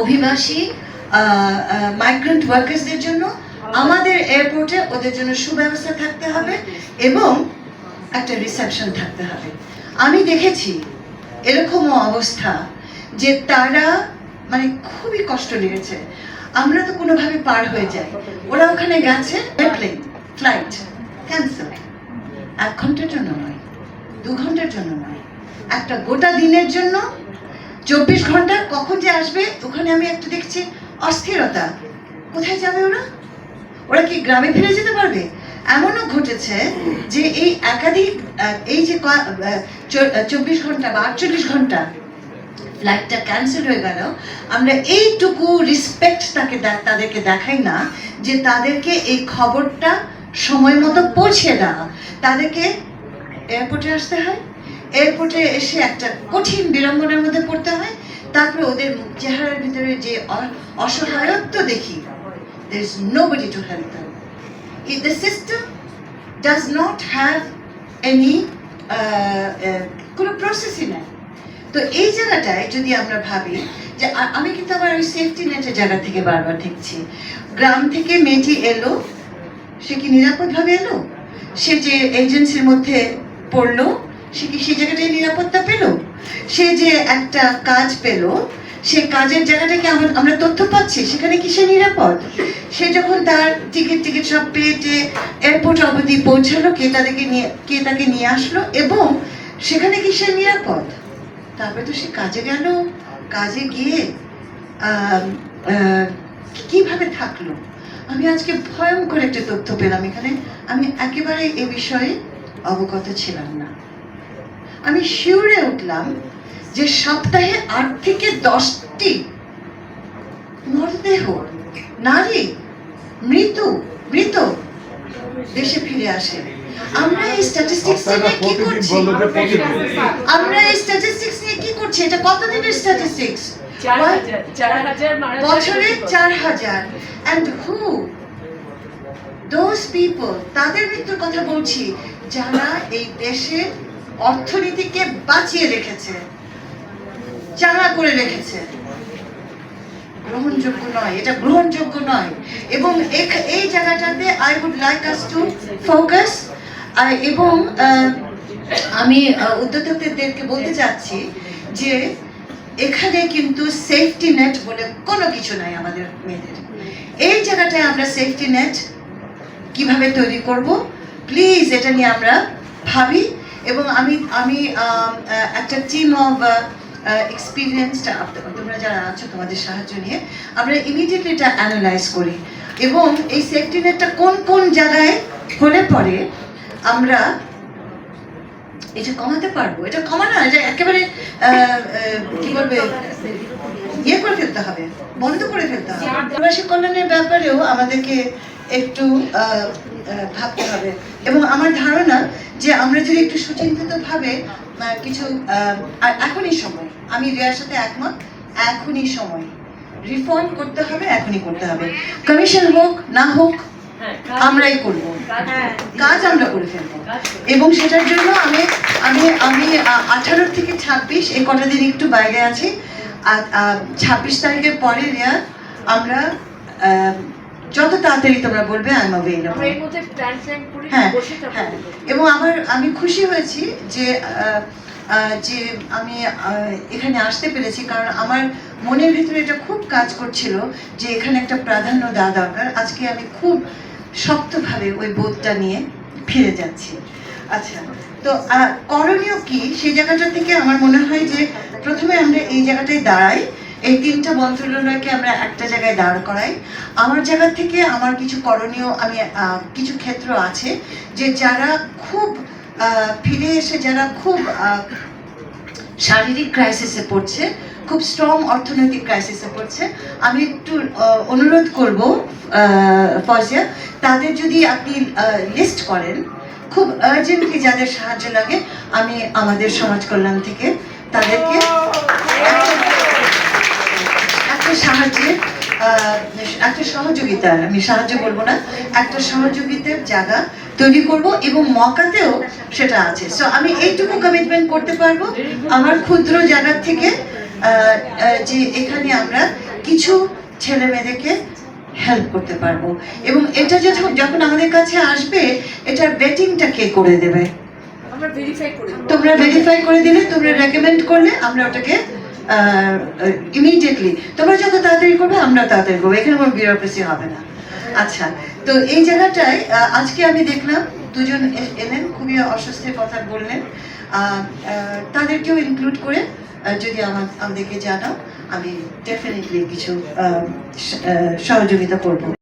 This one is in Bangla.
অভিবাসী মাইগ্রেন্ট ওয়ার্কার্সদের জন্য। আমাদের এয়ারপোর্টে ওদের জন্য সুব্যবস্থা থাকতে হবে এবং একটা রিসেপশন থাকতে হবে। আমি দেখেছি এরকমও অবস্থা যে তারা মানে খুবই কষ্ট লেগেছে। আমরা তো কোনোভাবে পার হয়ে যাই। ওরা ওখানে গেছে এয়ারপ্লেন ফ্লাইট ক্যান্সেল এক ঘণ্টার জন্য নয়, দু ঘণ্টার জন্য নয়। একটা গোটা দিনের জন্য চব্বিশ ঘণ্টা কখন যে আসবে, ওখানে আমি একটা দেখছি অস্থিরতা। কোথায় যাবে ওরা? ওরা কি গ্রামে ফিরে যেতে পারবে? এমনও ঘটেছে যে এই একাধিক এই যে চব্বিশ ঘণ্টা বা আটচল্লিশ ঘণ্টা ফ্লাইটটা ক্যান্সেল হয়ে গেল, আমরা এইটুকু রেসপেক্ট তাকে তাদেরকে দেখাই না যে তাদেরকে এই খবরটা সময় মতো পৌঁছে দেওয়া। তাদেরকে এয়ারপোর্টে আসতে হয়? এয়ারপোর্টে এসে একটা কঠিন বিড়ম্বনার মধ্যে পড়তে হয়। তারপরে ওদের চেহারার ভিতরে যে অসহায়ত্ব দেখি there is nobody to help them. If the system does not have any uh, uh, কোনো প্রসেসই নাই। তো এই জায়গাটায় যদি আমরা ভাবি যে আমি কিন্তু আবার ওই সেফটি নেটের জায়গা থেকে বারবার দেখছি গ্রাম থেকে মেয়েটি এলো সে কি নিরাপদভাবে এলো? সে যে এজেন্সির মধ্যে পড়ল সে কি সেই জায়গাটায় নিরাপত্তা পেল? সে যে একটা কাজ পেল, সে কাজের জায়গাটাকে আমরা তথ্য পাচ্ছি, সেখানে কি সে নিরাপদ? সে যখন তার টিকিট টিকিট সব পেটে এয়ারপোর্ট অবধি পৌঁছালো, কে তাদেরকে নিয়ে, কে তাকে নিয়ে আসলো, এবং সেখানে কি সে নিরাপদ? তারপরে তো সে কাজে গেল, কাজে গিয়ে কীভাবে থাকল? আমি আজকে ভয়ঙ্কর একটা তথ্য পেলাম এখানে। আমি একেবারে এ বিষয়ে অবগত ছিলাম না। আমি শিউরে উঠলাম যে সপ্তাহে আট থেকে দশটি মরদেহ নারী মৃত মৃত দেশে ফিরে আসে। আমরা এই স্ট্যাটিস্টিক্স নিয়ে কি করছি? আমরা এই স্ট্যাটিস্টিক্স নিয়ে কি করছি? এটা কতদিনের স্ট্যাটিস্টিক্স বছরে চার হাজার। অ্যান্ড হু দোজ পিপল তাদের মৃত্যুর কথা বলছি যারা এই দেশের অর্থনীতিকে বাঁচিয়ে রেখেছে, চাঙা করে রেখেছে। গ্রহণযোগ্য নয়, এটা গ্রহণযোগ্য নয়। এবং এই জায়গাটাতে I would like us to focus এবং আমি উদ্যোক্তাদেরকে বলতে চাচ্ছি যে এখানে কিন্তু সেফটি নেট বলে কোনো কিছু নাই আমাদের মেয়েদের। এই জায়গাটায় আমরা সেফটি নেট কীভাবে তৈরি করব? প্লিজ এটা নিয়ে আমরা ভাবি। এবং আমি আমি একটা টিম অফ এক্সপিরিয়েন্সটা তোমরা যারা আছো তোমাদের সাহায্য নিয়ে, আমরা ইমিডিয়েটলি এটা অ্যানালাইজ করি। এবং এই সেফটি নেটটা কোন কোন জায়গায় হলে পরে আমরা এটা কমাতে পারব, এটা কমানো এটা একেবারে কি বলবে? ইয়ে করে ফেলতে হবে, বন্ধ করে ফেলতে হবে। প্রবাসী কল্যাণের ব্যাপারেও আমাদেরকে একটু ভাবতে হবে। এবং আমার ধারণা যে আমরা যদি একটু সুচিন্তিতভাবে কিছু এখনই সময়, আমি রিয়ার সাথে একমত, এখনই সময়। রিফর্ম করতে হবে, এখনই করতে হবে। কমিশন হোক, না হোক আমরাই করব কাজ হ্যাঁ। কাজ আমরা করে ফেলব। এবং সেটার জন্য আমি আমি আমি আঠারো থেকে ছাব্বিশ এই কটা দিন একটু বাইরে আছি। ছাব্বিশ তারিখের পরে রিয়া আমরা যত তাড়াতাড়ি তোমরা বলবে আই এম আমরা অ্যাভেলেবল হ্যাঁ হ্যাঁ। এবং আমার আমি খুশি হয়েছি যে যে আমি এখানে আসতে পেরেছি, কারণ আমার মনের ভিতরে এটা খুব কাজ করছিল যে এখানে একটা প্রাধান্য দেওয়া দরকার। আজকে আমি খুব শক্তভাবে ওই বোধটা নিয়ে ফিরে যাচ্ছি। আচ্ছা তো করণীয় কি? সেই জায়গাটা থেকে আমার মনে হয় যে প্রথমে আমরা এই জায়গাটায় দাঁড়াই। এই তিনটা মন্ত্রণালয়কে আমরা একটা জায়গায় দাঁড় করাই। আমার জায়গা থেকে আমার কিছু করণীয়, আমি কিছু ক্ষেত্র আছে যে যারা খুব ফিরে এসে যারা খুব শারীরিক ক্রাইসিসে পড়ছে খুব স্ট্রং অর্থনৈতিক ক্রাইসিসে পড়ছে আমি একটু অনুরোধ করব ফজিয়া তাদের যদি আপনি লিস্ট করেন খুব আর্জেন্টলি যাদের সাহায্য লাগে আমি আমাদের সমাজ কল্যাণ থেকে তাদেরকে একটা সাহায্যের একটা সহযোগিতার আমি সাহায্য বলব না একটা সহযোগিতার জায়গা তৈরি করব এবং মকাতেও সেটা আছে। সো আমি এইটুকু কমিটমেন্ট করতে পারব আমার ক্ষুদ্র জায়গার থেকে যে এখানে আমরা কিছু ছেলে মেয়েদেরকে হেল্প করতে পারব। এবং এটা যখন যখন আমাদের কাছে আসবে এটার বেটিংটা কে করে দেবো। তোমরা ভেরিফাই করে দিলে তোমরা রেকমেন্ড করলে আমরা ওটাকে ইমিডিয়েটলি তোমরা যত তাড়াতাড়ি করবে, আমরা তাড়াতাড়ি করব। এখানে কোনো বিউরোক্রেসি হবে না। আচ্ছা তো এই জায়গাটায় আজকে আমি দেখলাম, দুজন এলেন, খুবই অস্বস্তির কথা বললেন। তাদেরকেও ইনক্লুড করে যদি আমার আমাদেরকে জানাও, আমি ডেফিনেটলি কিছু সহযোগিতা করব।